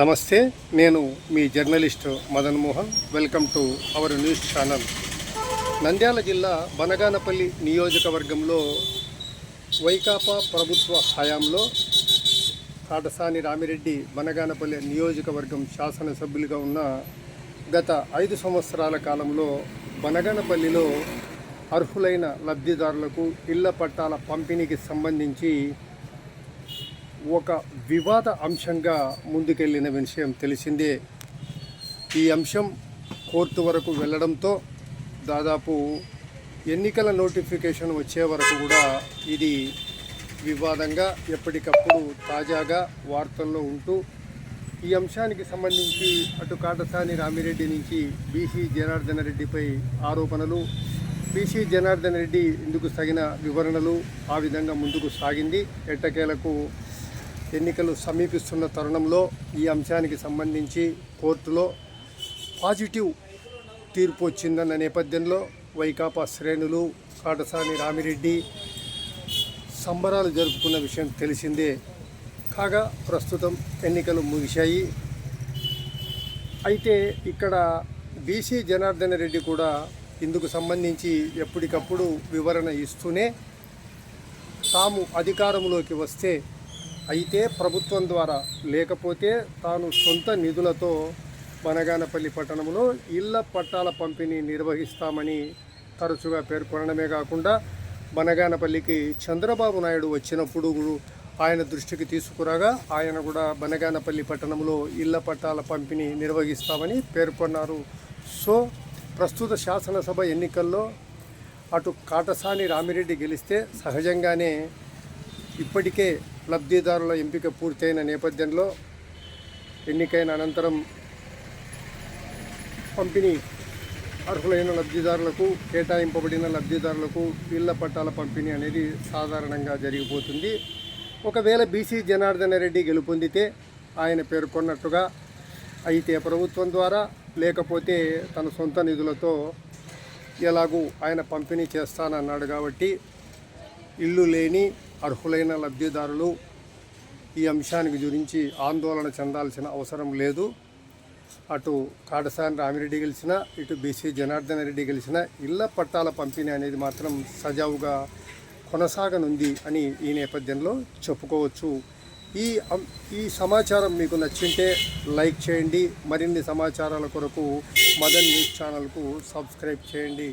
నమస్తే నేను మీ journalist Madan Mohan. Welcome to our news channel. Nandyal జిల్లా బనగానపల్లి నియోజకవర్గంలో వైకాపా ప్రభుత్వ హయాంలో కాటసాని రామిరెడ్డి బనగానపల్లి నియోజకవర్గం శాసనసభ్యులుగా ఉన్న గత ఐదు సంవత్సరాల కాలంలో బనగానపల్లిలో అర్హులైన లబ్ధిదారులకు ఇళ్ళ పట్టాల పంపిణీకి సంబంధించి ఒక వివాద అంశంగా ముందుకెళ్ళిన విషయం తెలిసిందే. ఈ అంశం కోర్టు వరకు వెళ్ళడంతో దాదాపు ఎన్నికల నోటిఫికేషన్ వచ్చే వరకు కూడా ఇది వివాదంగా ఎప్పటికప్పుడు తాజాగా వార్తల్లో ఉంటూ ఈ అంశానికి సంబంధించి అటు కాటసాని రామిరెడ్డి నుంచి బీసీ జనార్దన రెడ్డిపై ఆరోపణలు బీసీ జనార్దన్ రెడ్డి ఇందుకు తగిన వివరణలు ఆ విధంగా ముందుకు సాగింది. ఎట్టకేలకు ఎన్నికలు సమీపిస్తున్న తరుణంలో ఈ అంశానికి సంబంధించి కోర్టులో పాజిటివ్ తీర్పు వచ్చిందన్న నేపథ్యంలో వైకాపా శ్రేణులు కాటసాని రామిరెడ్డి సంబరాలు జరుపుకున్న విషయం తెలిసిందే. కాగా ప్రస్తుతం ఎన్నికలు ముగిశాయి. అయితే ఇక్కడ బీసీ జనార్దన రెడ్డి కూడా ఇందుకు సంబంధించి ఎప్పటికప్పుడు వివరణ ఇస్తూనే తాము అధికారంలోకి వస్తే అయితే ప్రభుత్వం ద్వారా లేకపోతే తాను సొంత నిధులతో బనగానపల్లి పట్టణంలో ఇళ్ళ పట్టాల పంపిణీ నిర్వహిస్తామని తరచుగా పేర్కొనడమే కాకుండా బనగానపల్లికి చంద్రబాబు నాయుడు వచ్చినప్పుడు ఆయన దృష్టికి తీసుకురాగా ఆయన కూడా బనగానపల్లి పట్టణంలో ఇళ్ళ పట్టాల పంపిణీ నిర్వహిస్తామని పేర్కొన్నారు. సో ప్రస్తుత శాసనసభ ఎన్నికల్లో అటు కాటసాని రామిరెడ్డి గెలిస్తే సహజంగానే ఇప్పటికే లబ్ధిదారుల ఎంపిక పూర్తయిన నేపథ్యంలో ఎన్నికైన అనంతరం పంపిణీ అర్హులైన లబ్ధిదారులకు కేటాయింపబడిన లబ్ధిదారులకు ఇళ్ళ పట్టాల పంపిణీ అనేది సాధారణంగా జరిగిపోతుంది. ఒకవేళ బీసీ జనార్దన రెడ్డి గెలుపొందితే ఆయన పేర్కొన్నట్టుగా అయితే ప్రభుత్వం ద్వారా లేకపోతే తన సొంత నిధులతో ఎలాగూ ఆయన పంపిణీ చేస్తానన్నాడు కాబట్టి ఇల్లు లేని అర్హులైన లబ్ధిదారులు ఈ అంశానికి గురించి ఆందోళన చెందాల్సిన అవసరం లేదు. అటు కాటసాని రామిరెడ్డి గెలిచిన ఇటు బీసీ జనార్దన రెడ్డి గెలిచిన ఇళ్ళ పట్టాల పంపిణీ అనేది మాత్రం సజావుగా కొనసాగనుంది అని ఈ నేపథ్యంలో చెప్పుకోవచ్చు. ఈ ఈ సమాచారం మీకు నచ్చింటే లైక్ చేయండి. మరిన్ని సమాచారాల కొరకు మదన్ న్యూస్ ఛానల్కు సబ్స్క్రైబ్ చేయండి.